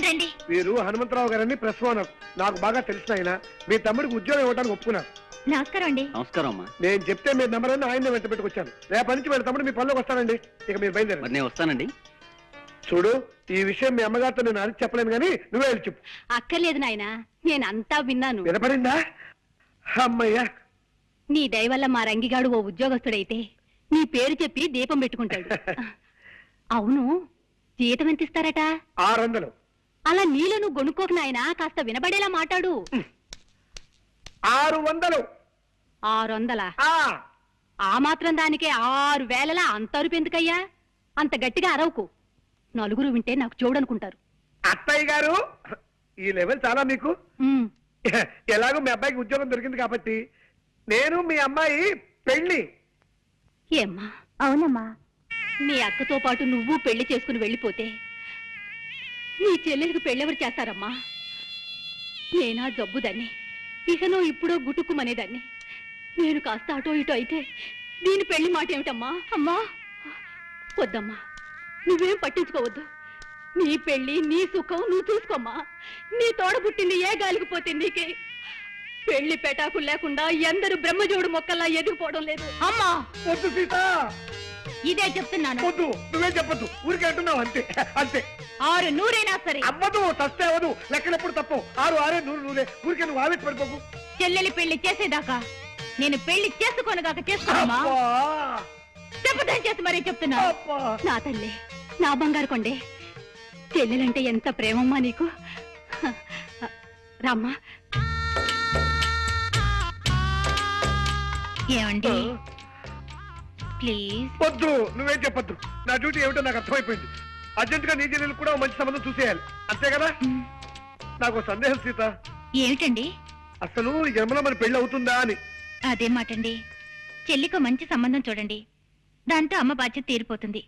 రండి వీరు హనుమంతరావు గారని ప్రెస్ ఓనర్. నాకు బాగా తెలిసిన ఆయన. మీ తమ్ముడికి ఉద్యోగం ఇవ్వడానికి ఒప్పుకున్నారు నమస్కారం అండి. నమస్కారం అమ్మా. నేను చెప్తే మీ నెంబర్ అని ఆయన వెంట పెట్టుకొచ్చాను. రేపటి నుంచి వీళ్ళ తమ్ముడు మీ పనిలోకి వస్తానండి ఇక మీరు బయలుదేరండి. మరి నేను వస్తానండి. చూడు ఈ విషయం మీ అమ్మగారితో నేను అరిచి చెప్పలేను కానీ నువ్వే వెళ్ళి చెప్పు. అక్కర్లేదు నాయనా నేనంతా విన్నాను. వినపడిందా? అమ్మయ్యా. నీ దయ వల్ల మా రంగిగాడు ఓ ఉద్యోగస్తుడైతే నీ పేరు చెప్పి దీపం పెట్టుకుంటాడు. అవును జీతం ఎంత ఇస్తారట? ఆరు వందలు. అలా నువ్వు గొనుక్కోకు నాయనా కాస్త వినబడేలా మాట్లాడు. ఆరు వందలు. ఆరు వందలా? ఆ. ఆ మాత్రం దానికే ఆరు వేలలా అంత అరుపు ఎందుకయ్యా? అంత గట్టిగా అరవకు. నలుగురు వింటే నాకు చూడనుకుంటారు. అత్తయ్య గారు ఈ లెవెల్ చాలా మీకు. ఉమ్, ఎలాగో మీ అబ్బాయికి ఉద్యోగం దొరికింది కాబట్టి నేను మీ అమ్మాయి పెళ్ళి ఏమ్మా? అవునమ్మా. నీ అక్కతో పాటు నువ్వు పెళ్ళి చేసుకుని వెళ్ళిపోతే నీ చెల్లెలకు పెళ్ళెవరు చేస్తారమ్మా? నేనా జబ్బుదాన్ని. ఇకనో ఇప్పుడో గుటుక్కుమనేదాన్ని నేను కాస్త అటో ఇటో అయితే దీని పెళ్ళి మాట ఏమిటమ్మా అమ్మా! వద్దమ్మా. నువ్వేం పట్టించుకోవద్దు. నీ పెళ్ళి నీ సుఖం నువ్వు చూసుకోమ్మా. నీ తోడ పుట్టింది ఏ గాలికి పోతుంది నీకే? పెళ్ళి పెటాకులు లేకుండా ఎందరు బ్రహ్మజోడు మొక్కల్లా ఎదిగిపోవడం లేదు. అమ్మా! ఇదే చెప్తున్నాను. వద్దు నువ్వే చెప్పొద్దు. ఊరికే అంటున్నావు అంతే అంతే. ఆరు నూరైనా సరే. అవ్వదు తస్తే అవ్వదు. లెక్కలెప్పుడు తప్పు ఆరు ఆరే నూరు నూరే. ఊరికే నువ్వు ఆవేశ పడిపోకు. చెల్లెలి పెళ్ళి చేసేదాకా? నేను పెళ్ళి చేసుకోనగాక చేసుకోమా చెప్పదని చేసి మరీ చెప్తున్నా. అబ్బా. నా తల్లి నా బంగారు కొండే. చెల్లెలంటే ఎంత ప్రేమమ్మా నీకు? రామ్మా. ఏమండి? ప్లీజ్. వద్దు నువ్వేం చెప్పొద్దు. నా డ్యూటీ ఏమిటో నాకు అర్థమైపోయింది. అర్జెంట్గా నీ చెల్లెలు కూడా మంచి సంబంధం చూసేయాలి. అంతే కదా? నాకు సందేహం సీత. ఏమిటండి? అసలు ఈ జన్మలో మన పెళ్ళి అవుతుందా అని. అదే మాటండి. చెల్లికి మంచి సంబంధం చూడండి. దాంతో అమ్మ బాధ్యత తీరిపోతుంది.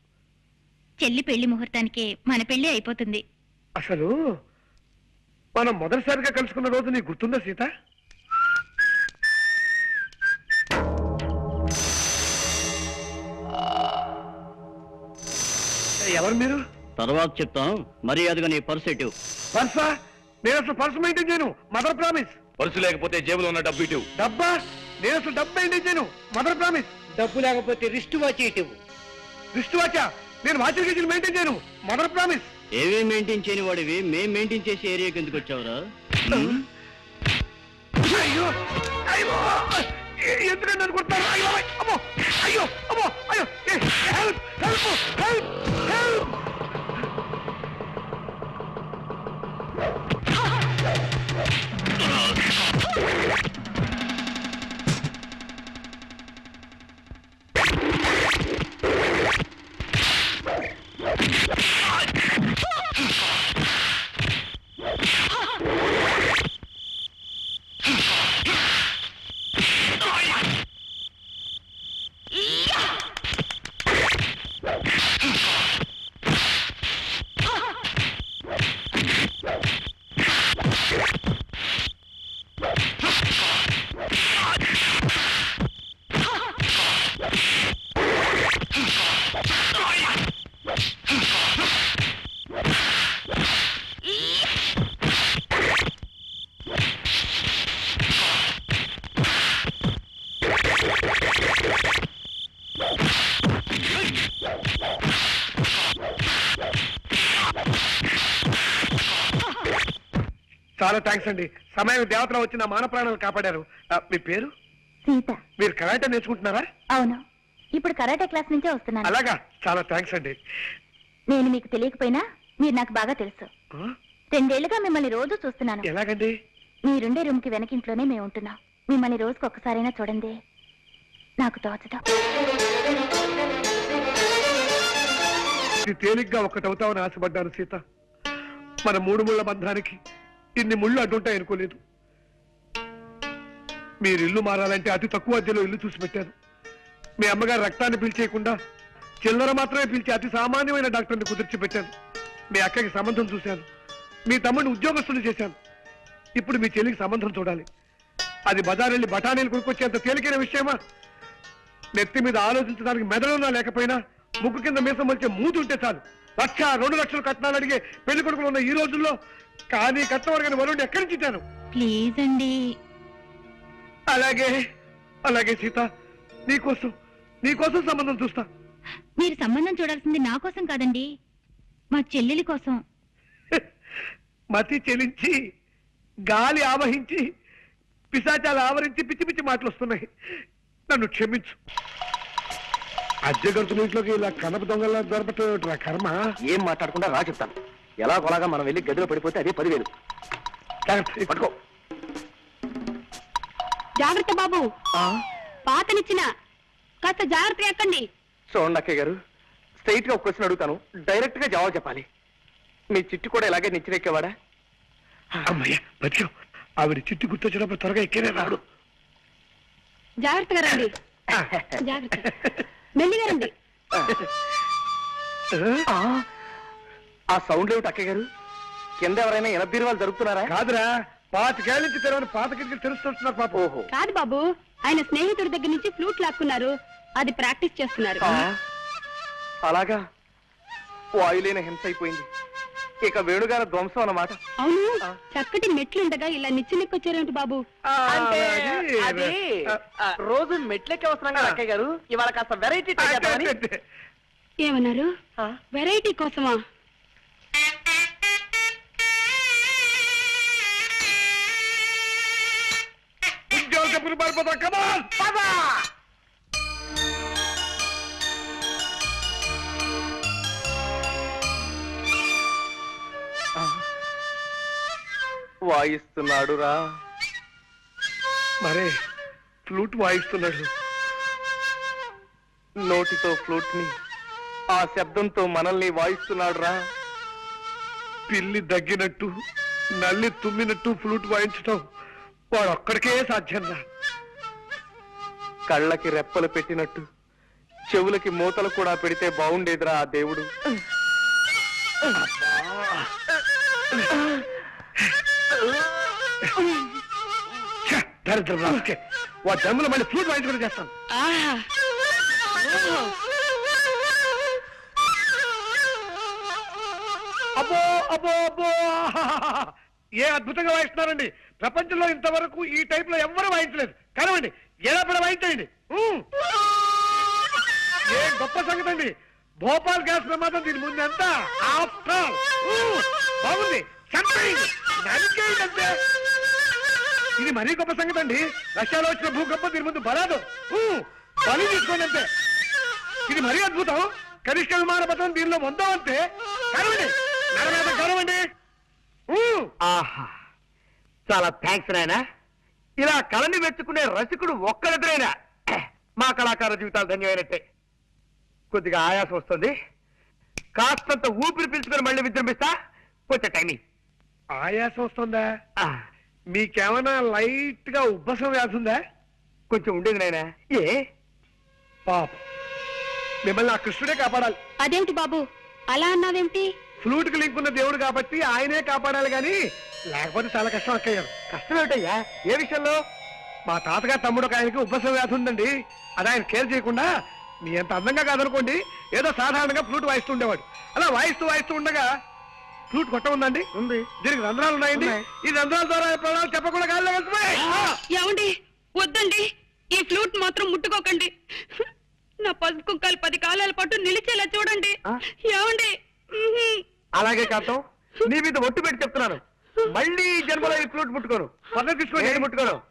చెల్లి పెళ్ళి ముహూర్తానికే మన పెళ్ళి అయిపోతుంది. అసలు మనం మొదటిసారిగా కలుసుకున్న రోజు నీకు గుర్తుందా సీత? ఎవరు మీరు? తర్వాత చెప్తాం. మర్యాదగా నీ పర్స్ ఎటు? పర్సా? నేను అసలు పర్సు మెయింటైన్ చేయను. Mother promise. పర్సు లేకపోతే జేబులో ఉన్న డబ్బు ఇటు. డబ్బా? నేను అసలు డబ్బు మెయింటైన్ చేయను. Mother promise. డబ్బు లేకపోతే రిస్ట్ వాచ్ ఇటు. దృష్టి వాచ? నేను వాచర్ గేజీలు మెయింటైన్ చేయను. Mother promise. ఏమేం మెయింటైన్ చేయని వాడివి. మేం మెయింటైన్ చేసే ఏరియాకి ఎందుకు వచ్చావురా? అయ్యో! చాలా థ్యాంక్స్ అండి. సమయం దేవతలో వచ్చి నా మాన ప్రాణాలు కాపాడారు. ఆ, మీ పేరు? సీత. మీరు కరాటే నేర్చుకుంటున్నారా? అవును. ఇప్పుడు కరాటే క్లాస్ నుంచే వస్తున్నాను. అలాగా? చాలా థ్యాంక్స్ అండి. నేను మీకు తెలియకపోయినా మీరు నాకు బాగా తెలుసు? రెండేళ్ళుగా మిమ్మల్ని రోజు చూస్తున్నాను. ఎలాగండి? మీరుండే రూమ్కి వెనకింట్లోనే మేము ఉంటున్నాం. మిమ్మల్ని రోజుకు ఒక్కసారైనా చూడండి. నాకు తోచదు. తేలిగ్గా ఒక్కటవుతామని ఆశపడ్డాను సీత. మన మూడు ముళ్ళ బంధానికి ఇన్ని ముళ్ళు అడ్డుంటాయి అనుకోలేదు మీరు ఇల్లు మారాలంటే అతి తక్కువ అద్దెలో ఇల్లు చూసి పెట్టాను. మీ అమ్మగారు రక్తాన్ని పిలిచేయకుండా చిల్లర మాత్రమే పిలిచి అతి సామాన్యమైన డాక్టర్ని కుదిర్చి పెట్టాను మీ అక్కకి సంబంధం చూశాను. మీ తమ్ముడిని ఉద్యోగస్తులు చేశాను. ఇప్పుడు మీ చెల్లికి సంబంధం చూడాలి. అది బజారెళ్ళి బఠానీలు కొనుక్కొచ్చేంత తేలికైన విషయమా? నెత్తి మీద ఆలోచించడానికి మెదడున్నా లేకపోయినా ముక్కు కింద మీసం వచ్చే మూతి ఉంటే చాలు. లక్ష రెండు లక్షలు కట్నాలు అడిగే పెళ్ళి కొడుకులు ఉన్న ఈ రోజుల్లో కానీ కట్నం అడిగిన వరుణ్ ఎక్కడి నుంచి ఇచ్చాను ప్లీజ్ అండి. అలాగే అలాగే సీత నీకోసం నీకోసం సంబంధం చూస్తా. మీరు సంబంధం చూడాల్సింది నా కోసం కాదండి. మా చెల్లెలి కోసం. మతి చెలించి గాలి ఆవహించి పిశాచాలు ఆవరించి పిచ్చి పిచ్చి మాటలు వస్తున్నాయి. నన్ను క్షమించు. అద్దె గడుతున్న ఇంట్లోకి ఇలా కనప దొంగలా దొరపట్టు కర్మ? ఏం మాట్లాడకుండా రా చెప్తాను. ఎలా కొలాగా మనం వెళ్ళి గదిలో పడిపోతే అదే పదివేలు. జాగ్రత్త, పట్టుకో. జాగ్రత్త బాబు. పాతనిచ్చిన కాస్త జాగ్రత్త ఎక్కండి. చూడండి అక్కయ్య గారు. స్ట్రైట్గా ఒక క్వశ్చన్ అడుగుతాను. డైరెక్ట్గా జవాబు చెప్పాలి. మీ చిట్టు కూడా ఇలాగే నిచ్చిరెక్కేవాడా అమ్మయ్య బతికావు ఆవిడ చిట్టి గుర్తొచ్చినప్పుడు త్వరగా ఎక్కేనే రాడు. జాగ్రత్తగా రండి. జాగ్రత్త మెల్లిగా రండి. ఆ, ఆ సౌండ్ ఏమిటి అక్కయ్య గారు? కింద ఎవరైనా ఎనభై వాళ్ళు జరుగుతున్నారా కాదురా. పాతికేళ్ళ నుంచి తెరవని పాత కిటికీలు తెలుస్తున్నారు పాప. ఓహో. కాదు బాబు ఆయన స్నేహితుడి దగ్గర నుంచి ఫ్లూట్ లాక్కున్నారు. అది ప్రాక్టీస్ చేస్తున్నారు. అలాగా? వాయులేని హింస అయిపోయింది. ఇక వేణుగారి ధ్వంసం అన్నమాట. అవును చక్కటి మెట్లుండగా ఇలా నిచ్చెనెక్కొచ్చారేమిటి బాబు? అంటే అది- రోజు మెట్లెక్కి వస్తున్నాం కదా అక్కయ్య గారు. ఇవాళ కాస్త వెరైటీ ఏమన్నారు? వెరైటీ కోసమా? చెప్పులు పారిపోతా కదా వాయిస్తున్నాడు రా మరే ఫ్లూట్ వాయిస్తున్నాడు. నోటితో ఫ్లూట్ని ఆ శబ్దంతో మనల్ని వాయిస్తున్నాడు రా పిల్లి దగ్గినట్టు నల్లి తుమ్మినట్టు ఫ్లూట్ వాయించటం వాడు ఒక్కడికే సాధ్యం రా. కళ్ళకి రెప్పలు పెట్టినట్టు చెవులకి మూతలు కూడా పెడితే బాగుండేదిరా ఆ దేవుడు. వా మళ్ళీ ఫ్లూట్ వాయించుకుని చేస్తాను. అబ్బో అబ్బో అబ్బో. ఏ అద్భుతంగా వాయిస్తున్నారండి. ప్రపంచంలో ఇంతవరకు ఈ టైప్లో ఎవ్వరూ వాయించలేదు. కనవండి ఎడపడం అయితేండి ఏ గొప్ప సంగతి అండి. భోపాల్ గ్యాస్ ప్రమాదం దీని ముందు ఎంత? ఆఫ్టర్ బాగుంది. చంపేయండి. ఇది మరీ గొప్ప సంగతి అండి. రష్యాలో వచ్చిన భూకంపం దీని ముందు బలాదు. బలి తీసుకోండి అంతే. ఇది మరీ అద్భుతం. కనిష్ట విమాన పథకం దీనిలో వందో అంతే. కరవండి నరమేత కరవండి ఆహా. చాలా థ్యాంక్స్ నాయనా. ఇలా కళని మెచ్చుకునే రసికుడు ఒక్కరిద్దరైనా మా కళాకార జీవితాలు ధన్యమైనట్టే. కొద్దిగా ఆయాసం వస్తుంది. కాస్తంత ఊపిరి పీల్చుకొని మళ్ళీ విజృంభిస్తా కొంచెం టైమింగ్ ఆయాసం వస్తుందా? మీకేమైనా లైట్గా ఉబ్బసం వ్యాధి ఉందా? కొంచెం ఉండేది నాయనా. ఏ? పాప. మిమ్మల్ని ఆ కృష్ణుడే కాపాడాలి. అదేమిటి బాబు? అలా అన్నావేమిటి ఫ్లూట్కి లింక్ ఉన్న దేవుడు కాబట్టి ఆయనే కాపాడాలి గాని లేకపోతే చాలా కష్టం అక్కయ్యారు కష్టం ఏమిటయ్యా? ఏ విషయంలో? మా తాతగారు తమ్ముడు ఒక ఆయనకి ఉబ్బసం వ్యాధి ఉందండి. అది ఆయన కేర్ చేయకుండా మీ అంత అందంగా కాదనుకోండి ఏదో సాధారణంగా ఫ్లూట్ వాయిస్తూ ఉండేవాడు. అలా వాయిస్తూ వాయిస్తూ ఉండగా ఫ్లూట్ కొట్ట ఉందండి. ఉంది. దీనికి రంధ్రాలు ఉన్నాయండి. ఉన్నాయి. ఈ రంధ్రాల ద్వారా ప్రాణాలు చెప్పకుండా గాల్లో వెళ్తున్నాయి. ఏమండి? వద్దండి. ఈ ఫ్లూట్ మాత్రం ముట్టుకోకండి. నా పసుపు కుక్కలు పది కాలాల పాటు నిలిచేలా చూడండి. ఆ? ఏమండి. అలాగే కాంతం నీ మీద ఒట్టు పెట్టి చెప్తున్నాను. మళ్ళీ ఈ జన్మలో ఈ ఫ్లూట్ ముట్టుకోను. నేను ముట్టుకోను?